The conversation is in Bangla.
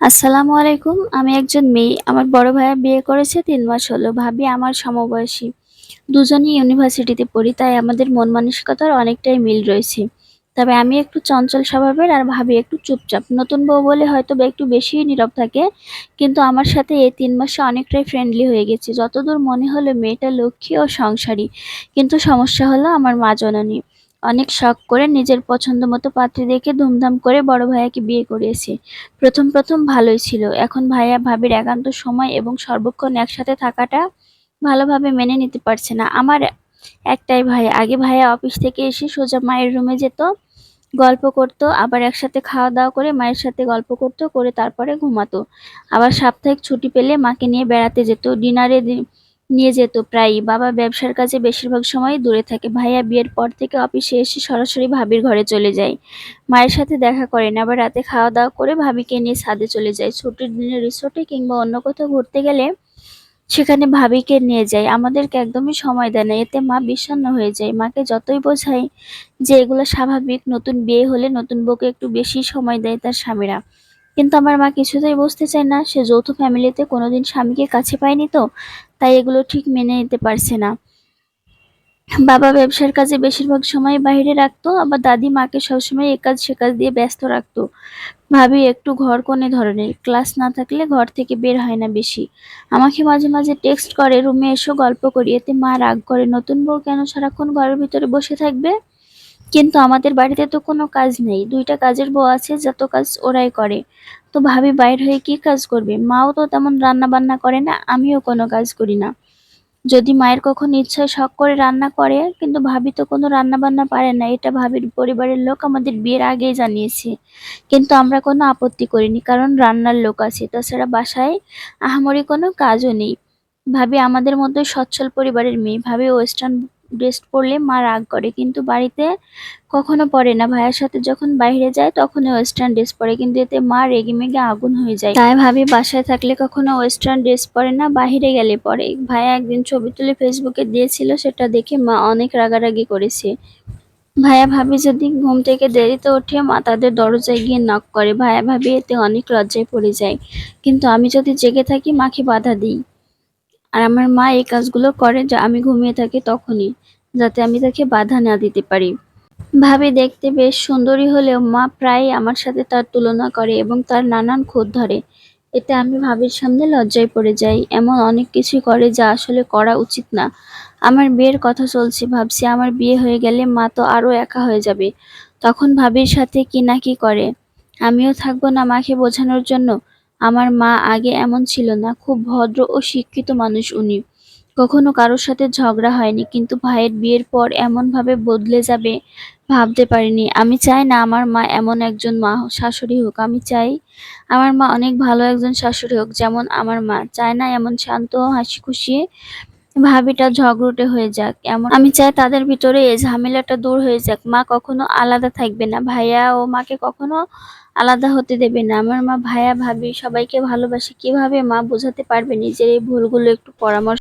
আসসালামু আলাইকুম। আমি একজন মেয়ে। আমার বড় ভাইয়া বিয়ে করেছে তিন মাস হলো। ভাবি আমার সমবয়সী। দুজনই ইউনিভার্সিটিতে পড়ি, তাই আমাদের মন মানসিকতার অনেকটাই মিল রয়েছে। তবে আমি একটু চঞ্চল স্বভাবের আর ভাবি একটু চুপচাপ। নতুন বউ বলে হয়তো বা একটু বেশি নীরব থাকে, কিন্তু আমার সাথে এই তিন মাসে অনেকটাই ফ্রেন্ডলি হয়ে গেছে। যতদূর মনে হলো মেয়েটা লক্ষ্মী ও সংসারী, কিন্তু সমস্যা হলো আমার মা জননী। অনেক শখ করে নিজের পছন্দ মতো পাত্রী দেখে ধুমধাম করে বড় ভাইয়াকে বিয়ে করিয়েছে। প্রথম প্রথম ভালোই ছিল। এখন ভাইয়া ভাবির একান্ত সময় এবং সর্বক্ষণ একসাথে থাকাটা ভালোভাবে মেনে নিতে পারছে না। আমার একটাই ভাই। আগে ভাইয়া অফিস থেকে এসে সোজা মায়ের রুমে যেত, গল্প করতো, আবার একসাথে খাওয়া দাওয়া করে মায়ের সাথে গল্প করতো, করে তারপরে ঘুমাতো। আবার সাপ্তাহিক ছুটি পেলে মাকে নিয়ে বেড়াতে যেত। ডিনারে নিয়ে যেত প্রায়ই। বাবা ব্যবসার কাজে বেশিরভাগ সময় দূরে থাকে। ভাইয়া বিয়ের পর থেকে অফিসে এসে সরাসরি ভাবির ঘরে চলে যায়। মায়ের সাথে দেখা করেন আবার রাতে খাওয়া দাওয়া করে ভাবিকে নিয়ে ছাদে চলে যায়। ছুটির দিনে রিসোর্টে কিংবা অন্য কোথাও ঘুরতে গেলে সেখানে ভাবিকে নিয়ে যায়। আমাদেরকে একদমই সময় দেয় না। এতে মা বিষণ্ণ হয়ে যায়। মাকে যতই বোঝাই যে এগুলো স্বাভাবিক, নতুন বিয়ে হলে নতুন বউকে একটু বেশি সময় দেয় তার স্বামীরা। কিন্তু আমার মা কিছুতেই বুঝতে চায় না, সে যৌথ ফ্যামিলিতে কোনোদিন স্বামীকে কাছে পায়নি তো, তাই এগুলো ঠিক মেনে নিতে পারছে না। বাবা ব্যবসার কাজে বেশিরভাগ সময় বাইরে রাখতো, আবার দাদি মাকে সবসময় এ কাজ সে কাজ দিয়ে ব্যস্ত রাখতো। ভাবি একটু ঘর কোনে ধরনের, ক্লাস না থাকলে ঘর থেকে বের হয় না বেশি। আমাকে মাঝে মাঝে টেক্সট করে, রুমে এসো, গল্প করি। এতে মা রাগ করে, নতুন বউ কেন সারাক্ষণ ঘরের ভিতরে বসে থাকবে? কিন্তু আমাদের বাড়িতে তো কোনো কাজ নেই। দুইটা কাজের বউ আছে, যত কাজ ওরাই করে। তো ভাবি বাইর হয়ে কি কাজ করবে? মাও তো তেমন রান্না বান্না করে না, আমিও কোনো কাজ করি না। যদি মায়ের কখনো ইচ্ছায় শখ করে রান্না করে, কিন্তু ভাবি তো কোনো রান্না বান্না পারে না। এটা ভাবির পরিবারের লোক আমাদের বিয়ের আগেই জানিয়েছে। কিন্তু আমরা কোনো আপত্তি করিনি, কারণ রান্নার লোক আছে। তাছাড়া বাসায় আহামরি কোনো কাজও নেই। ভাবি আমাদের মধ্যে সচ্ছল পরিবারের মেয়ে। ভাবি ওয়েস্টার্ন ড্রেস পরলে মা রাগ করে। কিন্তু বাড়িতে কখনো পরে না। ভাইয়ের সাথে যখন বাইরে যায় তখন ওয়েস্টার্ন ড্রেস পরে। কিন্তু এতে মা রেগে মেগে আগুন হয়ে যায়। তাই ভাবি, বাসায় থাকলে কখনো ওয়েস্টার্ন ড্রেস পরে না, বাইরে গেলে পরে। ভাইয়া একদিন ছবি তুলে ফেসবুকে দিয়েছিল, সেটা দেখে মা অনেক রাগারাগি করেছে। ভাইয়া ভাবি, যদি ঘুম থেকে দেরিতে ওঠে, মা তাদের দরজায় গিয়ে নক করে। ভাইয়া ভাবি, এতে অনেক লজ্জায় পড়ে যায়। কিন্তু আমি যদি জেগে থাকি, মাকে বাধা দিই। আর আমার মা এই কাজগুলো করে যা আমি ঘুমিয়ে থাকি তখনই, যাতে আমি তাকে বাধা না দিতে পারি। ভাবি দেখতে বেশ সুন্দরী হলেও মা প্রায় আমার সাথে তার তুলনা করে এবং তার নানান খোঁজ ধরে। এতে আমি ভাবির সামনে লজ্জায় পড়ে যাই, এমন অনেক কিছু করে যা আসলে করা উচিত না। আমার বিয়ের কথা চলছে, ভাবছি আমার বিয়ে হয়ে গেলে মা তো আরও একা হয়ে যাবে। তখন ভাবির সাথে কি না কি করে? আমিও থাকব না মাকে বোঝানোর জন্য? আমার মা আগে এমন ছিল না, খুব ভদ্র ও শিক্ষিত মানুষ উনি। কখনো কারোর সাথে ঝগড়া হয়নি, কিন্তু ভাইয়ের বিয়ের পর এমনভাবে বদলে যাবে ভাবতে পারিনি। আমি চাই না আমার মা এমন একজন মা শাশুড়ি হোক, আমি চাই আমার মা অনেক ভালো একজন শাশুড়ি হোক যেমন আমার মা। চায় না এমন শান্ত হাসি খুশি ভাবিটা ঝগড়টে হয়ে যাক। এমন আমি চাই তাদের ভিতরে এই ঝামেলাটা দূর হয়ে যাক। মা কখনো আলাদা থাকবে না। ভাইয়া ও মাকে কখনো আলাদা হতে দেবে না। আমার মা ভাইয়া ভাবি সবাইকে ভালোবাসে। কীভাবে মা বোঝাতে পারবে নিজের এই ভুলগুলো একটু পরামর্শ